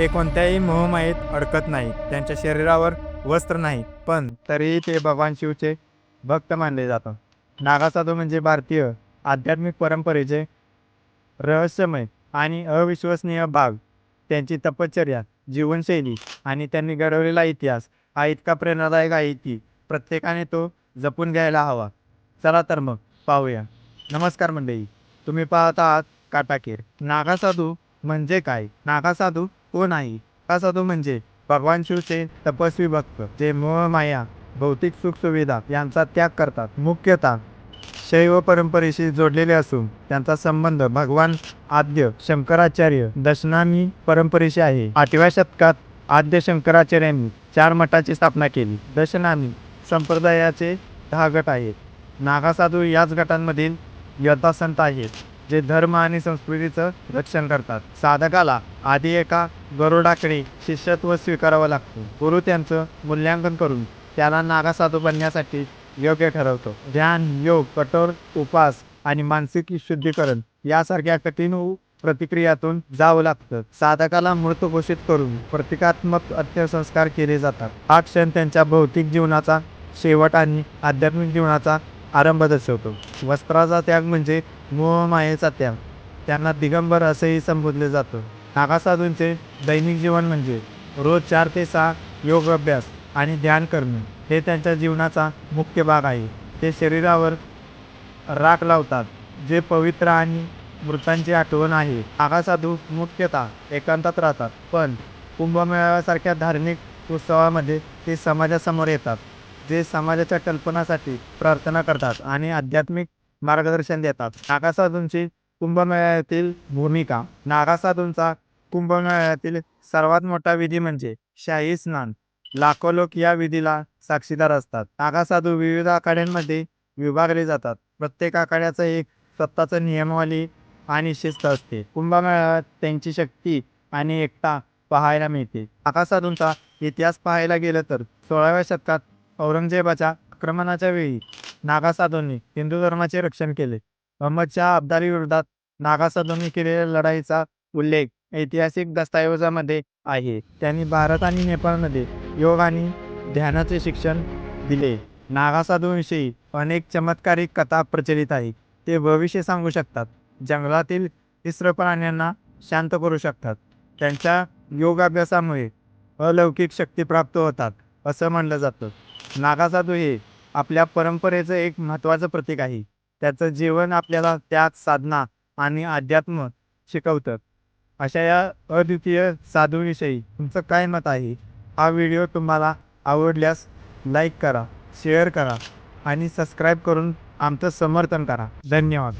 ते कोणत्याही मोहमायेत अडकत नाही त्यांच्या शरीरावर वस्त्र नाही पण तरीही ते भगवान शिवचे भक्त मानले जातात. नागासाधू म्हणजे भारतीय आध्यात्मिक परंपरेचे रहस्यमय आणि अविश्वसनीय भाग. त्यांची तपश्चर्या जीवनशैली आणि त्यांनी घडवलेला इतिहास हा इतका प्रेरणादायक आहे की प्रत्येकाने तो जपून घ्यायला हवा. चला तर मग पाहूया. नमस्कार मंडळी. तुम्ही पाहत आहात काटाकेर नागासाधू म्हणजे काय? नागासाधू कोण आहे साधू म्हणजे भगवान शिवचे तपस्वी भक्त जे मोह माया भौतिक सुखसुविधा यांचा त्याग करतात. मुख्यतः शैव परंपरेशी जोडलेले असून त्यांचा संबंध भगवान आद्य शंकराचार्य दशनामी परंपरेशी आहे. आठव्या शतकात आद्य शंकराचार्यांनी चार मठाची स्थापना केली. दशनामी संप्रदायाचे दहा गट आहेत. नागासाधू याच गटांमधील यथासंत आहेत जे धर्म आणि संस्कृतीचं रक्षण करतात. साधकाला आधी एका गरुडाकडे शिष्यत्व स्वीकारावं लागतं. गुरु त्यांचं मूल्यांकन करून त्याला नागासाधू बनण्यासाठी योग्य ठरवतो. ध्यान योग कठोर उपास आणि मानसिक शुद्धीकरण यासारख्या कठीण प्रतिक्रियातून जावं लागतं. साधकाला मृत घोषित करून प्रतिकात्मक अंत्यसंस्कार केले जातात. हा क्षण त्यांच्या भौतिक जीवनाचा शेवट आणि आध्यात्मिक जीवनाचा आरंभ दर्शवतो. वस्त्राचा त्याग म्हणजे मोहमायेचा त्याग. त्यांना दिगंबर असेही संबोधले जातं. नागासाधूंचे दैनिक जीवन म्हणजे रोज चार ते सहा योग अभ्यास आणि ध्यान करणे. हे त्यांच्या जीवनाचा मुख्य भाग आहे. ते शरीरावर राख लावतात जे पवित्र आणि मृतांची आठवण आहे. नागासाधू मुख्यतः एकांतात राहतात पण कुंभमेळ्यासारख्या धार्मिक उत्सवामध्ये ते समाजासमोर येतात जे समाजाच्या कल्पनासाठी प्रार्थना करतात आणि आध्यात्मिक मार्गदर्शन देतात. नागासाधूंची कुंभमेळ्यातील भूमिका. नागासाधूंचा कुंभमेळ्यातील सर्वात मोठा विधी म्हणजे शाही स्नान. लाखो लोक या विधीला साक्षीदार असतात. नागासाधू विविध आखाड्यांमध्ये विभागले जातात. प्रत्येक आखाड्याचं एक स्वतःचं नियमावली आणि शिस्त असते. कुंभमेळ्यात त्यांची शक्ती आणि एकता पाहायला मिळते. नागासाधूंचा इतिहास पाहायला गेलं तर सोळाव्या शतकात औरंगजेबाच्या आक्रमणाच्या वेळी नागासाधूंनी हिंदू धर्माचे रक्षण केले. अहमदच्या अब्दाली विरोधात नागासाधूंनी केलेल्या लढाईचा उल्लेख ऐतिहासिक दस्तऐवजामध्ये आहे. त्यांनी भारत आणि नेपाळमध्ये योग आणि ध्यानाचे शिक्षण दिले. नागासाधूंविषयी अनेक चमत्कारिक कथा प्रचलित आहेत. ते भविष्य सांगू शकतात. जंगलातील तिसरं प्राण्यांना शांत करू शकतात. त्यांच्या योगाभ्यासामुळे अलौकिक शक्ती प्राप्त होतात असं म्हणलं जातं. नागासाधू हे आपल्या परंपरेचं एक महत्त्वाचं प्रतीक आहे. त्याचं जीवन आपल्याला त्यात साधना आणि अध्यात्म शिकवतं. अशा या अद्वितीय साधूविषयी तुमचं काय मत आहे? हा व्हिडिओ तुम्हाला आवडल्यास लाईक करा शेअर करा आणि सबस्क्राईब करून आमचं समर्थन करा. धन्यवाद.